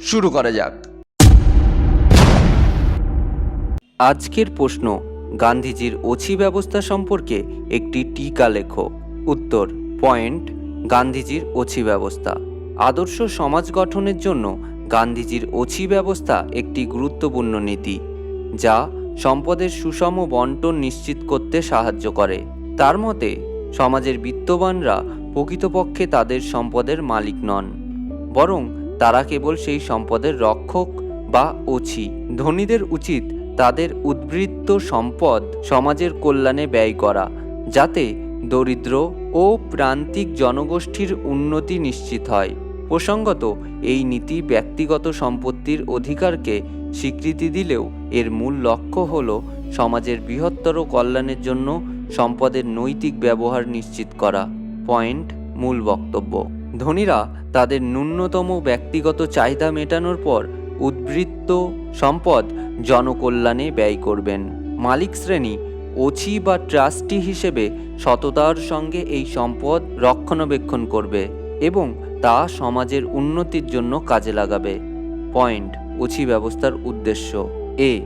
শুরু করা যাক। আজকের প্রশ্ন, গান্ধীজির ওছি ব্যবস্থা সম্পর্কে একটি টিকা লেখো। উত্তর, পয়েন্ট, গান্ধীজির ওছি ব্যবস্থা। আদর্শ সমাজ গঠনের জন্য গান্ধীজির ওছি ব্যবস্থা একটি গুরুত্বপূর্ণ নীতি, যা সম্পদের সুষম বন্টন নিশ্চিত করতে সাহায্য করে। তার মতে, সমাজের বিত্তবানরা প্রকৃতপক্ষে তাদের সম্পদের মালিক নন, বরং তারা কেবল সেই সম্পদের রক্ষক বা ওছি। ধনীদের উচিত তাদের উদ্বৃত্ত সম্পদ সমাজের কল্যাণে ব্যয় করা, যাতে দরিদ্র ও প্রান্তিক জনগোষ্ঠীর উন্নতি নিশ্চিত হয়। প্রসঙ্গত, এই নীতি ব্যক্তিগত সম্পত্তির অধিকারকে স্বীকৃতি দিলেও এর মূল লক্ষ্য হল সমাজের বৃহত্তর কল্যাণের জন্য সম্পদের নৈতিক ব্যবহার নিশ্চিত করা। পয়েন্ট, মূল বক্তব্য। ধনীরা তাদের ন্যূনতম ব্যক্তিগত চাহিদা মেটানোর পর উদ্বৃত্ত সম্পদ জনকল্যাণে ব্যয় করবেন। মালিক শ্রেণি ওছি বা ট্রাস্টি হিসেবে সততার সঙ্গে এই সম্পদ রক্ষণাবেক্ষণ করবে এবং তা সমাজের উন্নতির জন্য কাজে লাগাবে। পয়েন্ট ওছি ব্যবস্থার উদ্দেশ্য। এ,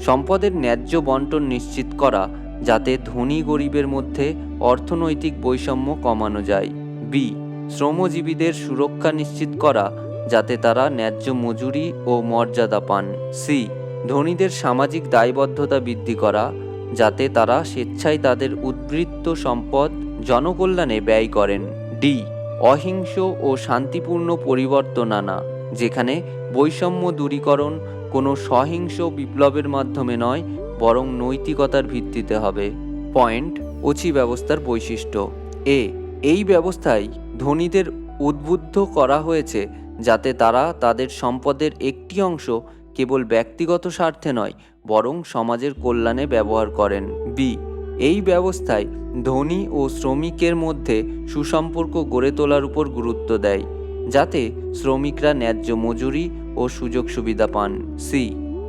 সম্পদের ন্যায্য বন্টন নিশ্চিত করা যাতে ধনী গরিবের মধ্যে অর্থনৈতিক বৈষম্য কমানো যায়। বি শ্রমজীবীদের সুরক্ষা নিশ্চিত করা যাতে তারা ন্যায্য মজুরি ও মর্যাদা পান। সি. ধনীদের সামাজিক দায়বদ্ধতা বৃদ্ধি করা যাতে তারা স্বেচ্ছায় তাদের উদ্বৃত্ত সম্পদ জনকল্যাণে ব্যয় করেন। ডি. অহিংস ও শান্তিপূর্ণ পরিবর্তন আনা, যেখানে বৈষম্য দূরীকরণ কোনো সহিংস বিপ্লবের মাধ্যমে নয়, বরং নৈতিকতার ভিত্তিতে হবে। পয়েন্ট ওচি ব্যবস্থার বৈশিষ্ট্য। এ. এই ব্যবস্থায় ধনীদের উদ্বুদ্ধ করা হয়েছে যাতে তারা তাদের সম্পদের একটি অংশ কেবল ব্যক্তিগত স্বার্থে নয়, বরং সমাজের কল্যাণে ব্যবহার করেন। বি. এই ব্যবস্থায় ধনী ও শ্রমিকের মধ্যে সুসম্পর্ক গড়ে তোলার উপর গুরুত্ব দেয়, যাতে শ্রমিকরা ন্যায্য মজুরি ও সুযোগ সুবিধা পান। সি.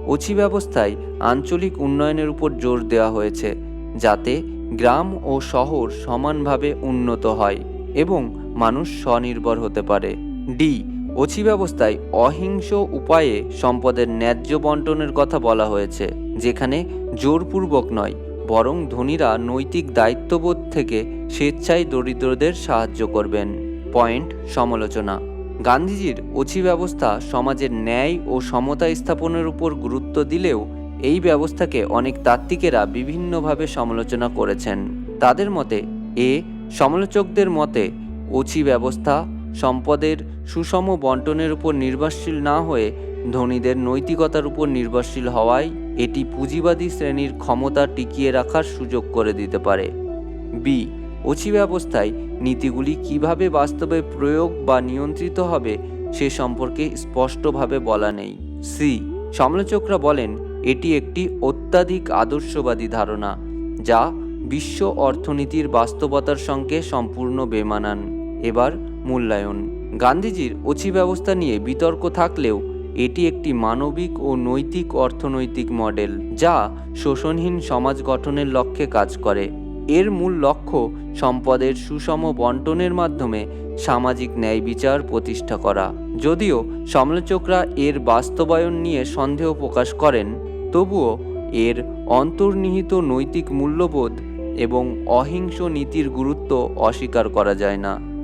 ওছি ব্যবস্থায় আঞ্চলিক উন্নয়নের উপর জোর দেওয়া হয়েছে, যাতে গ্রাম ও শহর সমানভাবে উন্নত হয় এবং মানুষ স্বনির্ভর হতে পারে। ডি, ওছি ব্যবস্থায় অহিংস উপায়ে সম্পদের ন্যায্য বন্টনের কথা বলা হয়েছে, যেখানে জোরপূর্বক নয়, বরং ধনীরা নৈতিক দায়িত্ববোধ থেকে স্বেচ্ছায় দরিদ্রদের সাহায্য করবেন। পয়েন্ট, সমালোচনা। গান্ধীজির ওছি ব্যবস্থা সমাজের ন্যায় ও সমতা স্থাপনের উপর গুরুত্ব দিলেও এই ব্যবস্থাকে অনেক তাত্ত্বিকেরা বিভিন্নভাবে সমালোচনা করেছেন। তাদের মতে, এ, সমালোচকদের মতে ওছি ব্যবস্থা সম্পদের সুষম বন্টনের উপর নির্ভরশীল না হয়ে ধনীদের নৈতিকতার উপর নির্ভরশীল হওয়ায় এটি পুঁজিবাদী শ্রেণির ক্ষমতা টিকিয়ে রাখার সুযোগ করে দিতে পারে। বি. ওছি ব্যবস্থায় নীতিগুলি কীভাবে বাস্তবে প্রয়োগ বা নিয়ন্ত্রিত হবে সে সম্পর্কে স্পষ্টভাবে বলা নেই। সি. সমালোচকরা বলেন, এটি একটি অত্যাধিক আদর্শবাদী ধারণা, যা বিশ্ব অর্থনীতির বাস্তবতার সঙ্গে সম্পূর্ণ বেমানান। এবার মূল্যায়ন। গান্ধীজির ওছি ব্যবস্থা নিয়ে বিতর্ক থাকলেও এটি একটি মানবিক ও নৈতিক অর্থনৈতিক মডেল যা শোষণহীন সমাজ গঠনের লক্ষ্যে কাজ করে। এর মূল লক্ষ্য সম্পদের সুষম বন্টনের মাধ্যমে সামাজিক ন্যায় বিচার প্রতিষ্ঠা করা। যদিও সমালোচকরা এর বাস্তবায়ন নিয়ে সন্দেহ প্রকাশ করেন, তবুও এর অন্তর্নিহিত নৈতিক মূল্যবোধ এবং অহিংস নীতির গুরুত্ব অস্বীকার করা যায় না।